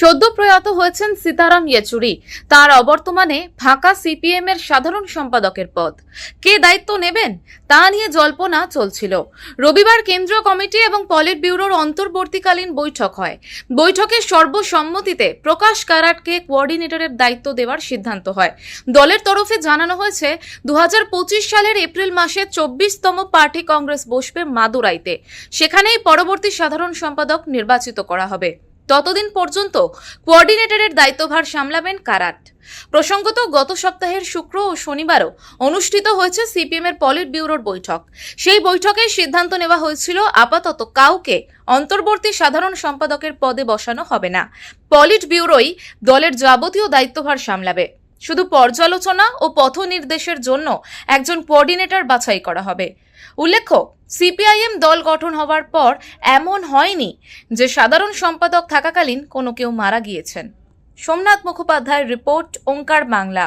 সদ্য প্রয়াত হয়েছেন সীতারাম ইয়েচুরি। তার অবর্তমানে ফাঁকা সিপিএম এর সাধারণ সম্পাদকের পদ। কে দায়িত্ব নেবেন? তা নিয়ে জল্পনা চলছিল। রবিবার কেন্দ্রীয় কমিটি এবং পলিট ব্যুরোর অন্তর্বর্তীকালীন বৈঠক হয়। বৈঠকে সর্বসম্মতিতে প্রকাশ কারাটকে কোঅর্ডিনেটরের দায়িত্ব দেওয়ার সিদ্ধান্ত হয়। দলের তরফে জানানো হয়েছে দু হাজার পঁচিশ সালের এপ্রিল মাসে চব্বিশতম পার্টি কংগ্রেস বসবে মাদুরাইতে। সেখানেই পরবর্তী সাধারণ সম্পাদক নির্বাচিত করা হবে। ততদিন পর্যন্ত কোঅর্ডিনেটরের দায়িত্বভার সামলাবেন কারাট। প্রসঙ্গত, গত সপ্তাহের শুক্র ও শনিবারও অনুষ্ঠিত হয়েছে সিপিএম এর পলিট ব্যুরোর বৈঠক। সেই বৈঠকে সিদ্ধান্ত নেওয়া হয়েছিল, আপাতত কাউকে অন্তর্বর্তী সাধারণ সম্পাদকের পদে বসানো হবে না। পলিট ব্যুরোই দলের যাবতীয় দায়িত্বভার সামলাবে। শুধু পর্যালোচনা ও পথ নির্দেশের জন্য একজন কোঅর্ডিনেটর বাছাই করা হবে। উল্লেখ্য, সিপিআইএম দল গঠন হওয়ার পর এমন হয়নি যে সাধারণ সম্পাদক থাকাকালীন কোনো কেউ মারা গিয়েছেন। সোমনাথ মুখোপাধ্যায়ের রিপোর্ট, ওঙ্কার বাংলা।